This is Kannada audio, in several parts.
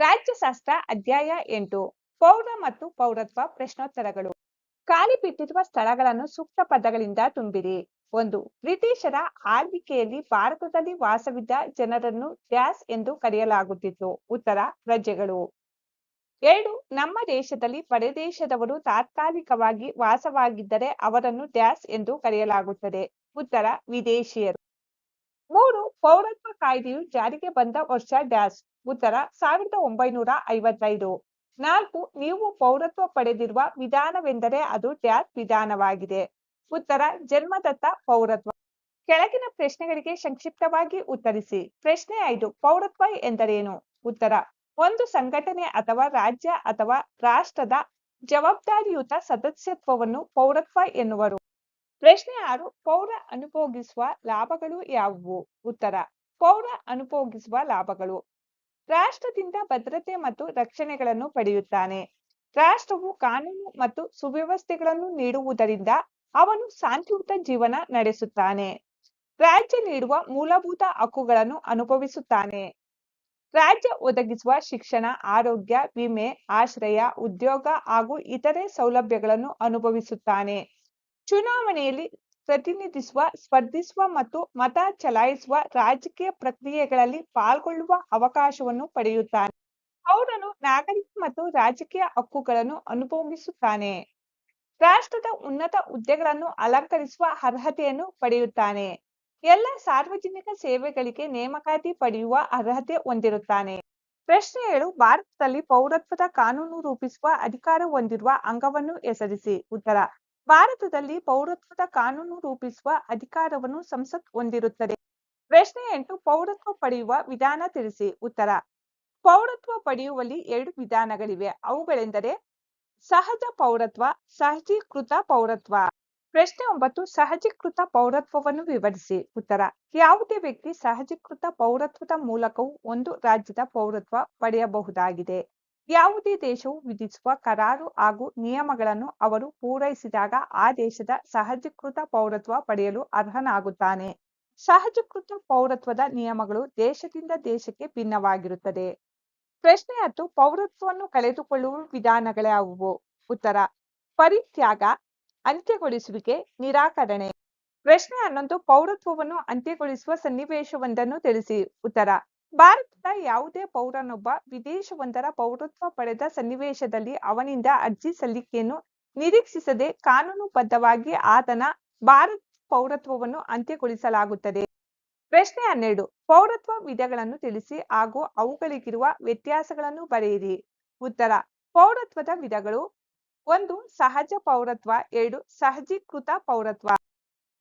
ರಾಜ್ಯಶಾಸ್ತ್ರ ಅಧ್ಯಾಯ ಎಂಟು, ಪೌರ ಮತ್ತು ಪೌರತ್ವ ಪ್ರಶ್ನೋತ್ತರಗಳು. ಖಾಲಿ ಬಿಟ್ಟಿರುವ ಸ್ಥಳಗಳನ್ನು ಸೂಕ್ತ ಪದಗಳಿಂದ ತುಂಬಿರಿ. ಒಂದು, ಬ್ರಿಟಿಷರ ಆಳ್ವಿಕೆಯಲ್ಲಿ ಭಾರತದಲ್ಲಿ ವಾಸವಿದ್ದ ಜನರನ್ನು ಡ್ಯಾಸ್ ಎಂದು ಕರೆಯಲಾಗುತ್ತಿತ್ತು. ಉತ್ತರ, ಪ್ರಜೆಗಳು. ಎರಡು, ನಮ್ಮ ದೇಶದಲ್ಲಿ ಪರದೇಶದವರು ತಾತ್ಕಾಲಿಕವಾಗಿ ವಾಸವಾಗಿದ್ದರೆ ಅವರನ್ನು ಡ್ಯಾಸ್ ಎಂದು ಕರೆಯಲಾಗುತ್ತದೆ. ಉತ್ತರ, ವಿದೇಶಿಯರು. ಮೂರು, ಪೌರತ್ವ ಕಾಯ್ದೆಯು ಜಾರಿಗೆ ಬಂದ ವರ್ಷ ಡ್ಯಾಸ್. ಉತ್ತರ ಸಾವಿರದ ಒಂಬೈನೂರ ಐವತ್ತೈದು. ನಾಲ್ಕು, ನೀವು ಪೌರತ್ವ ಪಡೆದಿರುವ ವಿಧಾನವೆಂದರೆ ಅದು ಡ್ಯಾಸ್ ವಿಧಾನವಾಗಿದೆ. ಉತ್ತರ, ಜನ್ಮದತ್ತ ಪೌರತ್ವ. ಕೆಳಗಿನ ಪ್ರಶ್ನೆಗಳಿಗೆ ಸಂಕ್ಷಿಪ್ತವಾಗಿ ಉತ್ತರಿಸಿ. ಪ್ರಶ್ನೆ ಐದು, ಪೌರತ್ವ ಎಂದರೇನು? ಉತ್ತರ, ಒಂದು ಸಂಘಟನೆ ಅಥವಾ ರಾಜ್ಯ ಅಥವಾ ರಾಷ್ಟ್ರದ ಜವಾಬ್ದಾರಿಯುತ ಸದಸ್ಯತ್ವವನ್ನು ಪೌರತ್ವ ಎನ್ನುವರು. ಪ್ರಶ್ನೆ ಆರು, ಪೌರ ಅನುಭೋಗಿಸುವ ಲಾಭಗಳು ಯಾವುವು? ಉತ್ತರ, ಪೌರ ಅನುಭೋಗಿಸುವ ಲಾಭಗಳು. ರಾಷ್ಟ್ರದಿಂದ ಭದ್ರತೆ ಮತ್ತು ರಕ್ಷಣೆಗಳನ್ನು ಪಡೆಯುತ್ತಾನೆ. ರಾಷ್ಟ್ರವು ಕಾನೂನು ಮತ್ತು ಸುವ್ಯವಸ್ಥೆಗಳನ್ನು ನೀಡುವುದರಿಂದ ಅವನು ಶಾಂತಿಯುತ ಜೀವನ ನಡೆಸುತ್ತಾನೆ. ರಾಜ್ಯ ನೀಡುವ ಮೂಲಭೂತ ಹಕ್ಕುಗಳನ್ನು ಅನುಭವಿಸುತ್ತಾನೆ. ರಾಜ್ಯ ಒದಗಿಸುವ ಶಿಕ್ಷಣ, ಆರೋಗ್ಯ, ವಿಮೆ, ಆಶ್ರಯ, ಉದ್ಯೋಗ ಹಾಗೂ ಇತರೆ ಸೌಲಭ್ಯಗಳನ್ನು ಅನುಭವಿಸುತ್ತಾನೆ. ಚುನಾವಣೆಯಲ್ಲಿ ಪ್ರತಿನಿಧಿಸುವ, ಸ್ಪರ್ಧಿಸುವ ಮತ್ತು ಮತ ಚಲಾಯಿಸುವ ರಾಜಕೀಯ ಪ್ರಕ್ರಿಯೆಗಳಲ್ಲಿ ಪಾಲ್ಗೊಳ್ಳುವ ಅವಕಾಶವನ್ನು ಪಡೆಯುತ್ತಾನೆ. ಪೌರನು ನಾಗರಿಕ ಮತ್ತು ರಾಜಕೀಯ ಹಕ್ಕುಗಳನ್ನು ಅನುಭವಿಸುತ್ತಾನೆ ರಾಷ್ಟ್ರದ ಉನ್ನತ ಹುದ್ದೆಗಳನ್ನು ಅಲಂಕರಿಸುವ ಅರ್ಹತೆಯನ್ನು ಪಡೆಯುತ್ತಾನೆ. ಎಲ್ಲ ಸಾರ್ವಜನಿಕ ಸೇವೆಗಳಿಗೆ ನೇಮಕಾತಿ ಪಡೆಯುವ ಅರ್ಹತೆ ಹೊಂದಿರುತ್ತಾನೆ. ಪ್ರಶ್ನೆ ಏಳು, ಭಾರತದಲ್ಲಿ ಪೌರತ್ವದ ಕಾನೂನು ರೂಪಿಸುವ ಅಧಿಕಾರ ಹೊಂದಿರುವ ಅಂಗವನ್ನು ಹೆಸರಿಸಿ. ಉತ್ತರ ಭಾರತದಲ್ಲಿ ಪೌರತ್ವದ ಕಾನೂನು ರೂಪಿಸುವ ಅಧಿಕಾರವನ್ನು ಸಂಸತ್ ಹೊಂದಿರುತ್ತದೆ. ಪ್ರಶ್ನೆ ಎಂಟು, ಪೌರತ್ವ ಪಡೆಯುವ ವಿಧಾನ ತಿಳಿಸಿ. ಉತ್ತರ, ಪೌರತ್ವ ಪಡೆಯುವಲ್ಲಿ ಎರಡು ವಿಧಾನಗಳಿವೆ. ಅವುಗಳೆಂದರೆ ಸಹಜ ಪೌರತ್ವ, ಸಹಜೀಕೃತ ಪೌರತ್ವ. ಪ್ರಶ್ನೆ ಒಂಬತ್ತು, ಸಹಜೀಕೃತ ಪೌರತ್ವವನ್ನು ವಿವರಿಸಿ. ಉತ್ತರ, ಯಾವುದೇ ವ್ಯಕ್ತಿ ಸಹಜೀಕೃತ ಪೌರತ್ವದ ಮೂಲಕವೂ ಒಂದು ರಾಜ್ಯದ ಪೌರತ್ವ ಪಡೆಯಬಹುದಾಗಿದೆ. ಯಾವುದೇ ದೇಶವು ವಿಧಿಸುವ ಕರಾರು ಹಾಗೂ ನಿಯಮಗಳನ್ನು ಅವರು ಪೂರೈಸಿದಾಗ ಆ ದೇಶದ ಸಹಜೀಕೃತ ಪೌರತ್ವ ಪಡೆಯಲು ಅರ್ಹನಾಗುತ್ತಾನೆ. ಸಹಜೀಕೃತ ಪೌರತ್ವದ ನಿಯಮಗಳು ದೇಶದಿಂದ ದೇಶಕ್ಕೆ ಭಿನ್ನವಾಗಿರುತ್ತದೆ. ಪ್ರಶ್ನೆ ಹತ್ತು, ಪೌರತ್ವವನ್ನು ಕಳೆದುಕೊಳ್ಳುವ ವಿಧಾನಗಳ್ಯಾವುವು ಉತ್ತರ, ಪರಿತ್ಯಾಗ, ಅಂತ್ಯಗೊಳಿಸುವಿಕೆ, ನಿರಾಕರಣೆ. ಪ್ರಶ್ನೆ ಹನ್ನೊಂದು, ಪೌರತ್ವವನ್ನು ಅಂತ್ಯಗೊಳಿಸುವ ಸನ್ನಿವೇಶವೊಂದನ್ನು ತಿಳಿಸಿ. ಉತ್ತರ ಭಾರತದ ಯಾವುದೇ ಪೌರನೊಬ್ಬ ವಿದೇಶವೊಂದರ ಪೌರತ್ವ ಪಡೆದ ಸನ್ನಿವೇಶದಲ್ಲಿ ಅವನಿಂದ ಅರ್ಜಿ ಸಲ್ಲಿಕೆಯನ್ನು ನಿರೀಕ್ಷಿಸದೆ ಕಾನೂನುಬದ್ಧವಾಗಿ ಆತನ ಭಾರತ ಪೌರತ್ವವನ್ನು ಅಂತ್ಯಗೊಳಿಸಲಾಗುತ್ತದೆ. ಪ್ರಶ್ನೆ ಹನ್ನೆರಡು. ಪೌರತ್ವ ವಿಧಗಳನ್ನು ತಿಳಿಸಿ ಹಾಗೂ ಅವುಗಳಿಗಿರುವ ವ್ಯತ್ಯಾಸಗಳನ್ನು ಬರೆಯಿರಿ. ಉತ್ತರ. ಪೌರತ್ವದ ವಿಧಗಳು ಒಂದು, ಸಹಜ ಪೌರತ್ವ, ಎರಡು, ಸಹಜೀಕೃತ ಪೌರತ್ವ.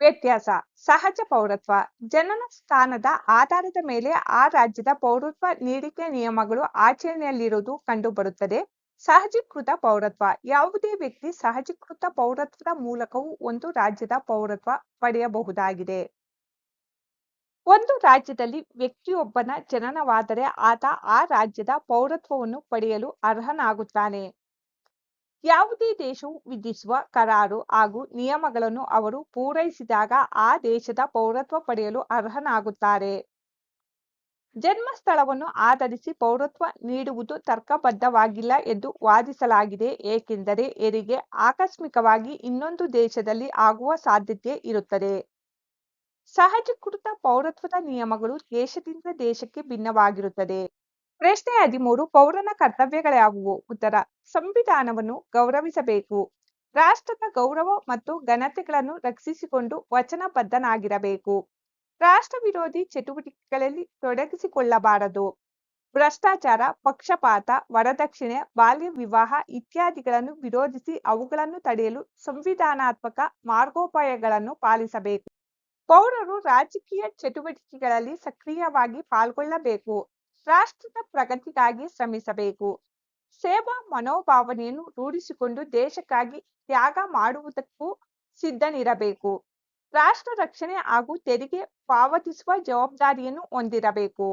ವ್ಯತ್ಯಾಸ. ಸಹಜ ಪೌರತ್ವ. ಜನನ ಸ್ಥಾನದ ಆಧಾರದ ಮೇಲೆ ಆ ರಾಜ್ಯದ ಪೌರತ್ವ ನೀಡಿಕೆ ನಿಯಮಗಳು ಆಚರಣೆಯಲ್ಲಿರುವುದು ಕಂಡುಬರುತ್ತದೆ. ಸಹಜೀಕೃತ ಪೌರತ್ವ. ಯಾವುದೇ ವ್ಯಕ್ತಿ ಸಹಜೀಕೃತ ಪೌರತ್ವದ ಮೂಲಕವೂ ಒಂದು ರಾಜ್ಯದ ಪೌರತ್ವ ಪಡೆಯಬಹುದಾಗಿದೆ. ಒಂದು ರಾಜ್ಯದಲ್ಲಿ ವ್ಯಕ್ತಿಯೊಬ್ಬನ ಜನನವಾದರೆ ಆತ ಆ ರಾಜ್ಯದ ಪೌರತ್ವವನ್ನು ಪಡೆಯಲು ಅರ್ಹನಾಗುತ್ತಾನೆ. ಯಾವುದೇ ದೇಶವು ವಿಧಿಸುವ ಕರಾರು ಹಾಗೂ ನಿಯಮಗಳನ್ನು ಅವರು ಪೂರೈಸಿದಾಗ ಆ ದೇಶದ ಪೌರತ್ವ ಪಡೆಯಲು ಅರ್ಹನಾಗುತ್ತಾರೆ. ಜನ್ಮಸ್ಥಳವನ್ನು ಆಧರಿಸಿ ಪೌರತ್ವ ನೀಡುವುದು ತರ್ಕಬದ್ಧವಾಗಿಲ್ಲ ಎಂದು ವಾದಿಸಲಾಗಿದೆ, ಏಕೆಂದರೆ ಹೆರಿಗೆ ಆಕಸ್ಮಿಕವಾಗಿ ಇನ್ನೊಂದು ದೇಶದಲ್ಲಿ ಆಗುವ ಸಾಧ್ಯತೆ ಇರುತ್ತದೆ. ಸಹಜೀಕೃತ ಪೌರತ್ವದ ನಿಯಮಗಳು ದೇಶದಿಂದ ದೇಶಕ್ಕೆ ಭಿನ್ನವಾಗಿರುತ್ತದೆ. ಪ್ರಶ್ನೆ ಹದಿಮೂರು, ಪೌರನ ಕರ್ತವ್ಯಗಳ್ಯಾವುವು ಉತ್ತರ, ಸಂವಿಧಾನವನ್ನು ಗೌರವಿಸಬೇಕು. ರಾಷ್ಟ್ರದ ಗೌರವ ಮತ್ತು ಘನತೆಗಳನ್ನು ರಕ್ಷಿಸಿಕೊಂಡು ವಚನಬದ್ಧನಾಗಿರಬೇಕು. ರಾಷ್ಟ್ರ ವಿರೋಧಿ ಚಟುವಟಿಕೆಗಳಲ್ಲಿ ತೊಡಗಿಸಿಕೊಳ್ಳಬಾರದು. ಭ್ರಷ್ಟಾಚಾರ, ಪಕ್ಷಪಾತ, ವರದಕ್ಷಿಣೆ, ಬಾಲ್ಯ ವಿವಾಹ ಇತ್ಯಾದಿಗಳನ್ನು ವಿರೋಧಿಸಿ ಅವುಗಳನ್ನು ತಡೆಯಲು ಸಂವಿಧಾನಾತ್ಮಕ ಮಾರ್ಗೋಪಾಯಗಳನ್ನು ಪಾಲಿಸಬೇಕು. ಪೌರರು ರಾಜಕೀಯ ಚಟುವಟಿಕೆಗಳಲ್ಲಿ ಸಕ್ರಿಯವಾಗಿ ಪಾಲ್ಗೊಳ್ಳಬೇಕು. ರಾಷ್ಟ್ರದ ಪ್ರಗತಿಗಾಗಿ ಶ್ರಮಿಸಬೇಕು. ಸೇವಾ ಮನೋಭಾವನೆಯನ್ನು ರೂಢಿಸಿಕೊಂಡು ದೇಶಕ್ಕಾಗಿ ತ್ಯಾಗ ಮಾಡುವುದಕ್ಕೂ ಸಿದ್ಧನಿರಬೇಕು. ರಾಷ್ಟ್ರ ರಕ್ಷಣೆ ಹಾಗೂ ತೆರಿಗೆ ಪಾವತಿಸುವ ಜವಾಬ್ದಾರಿಯನ್ನು ಹೊಂದಿರಬೇಕು.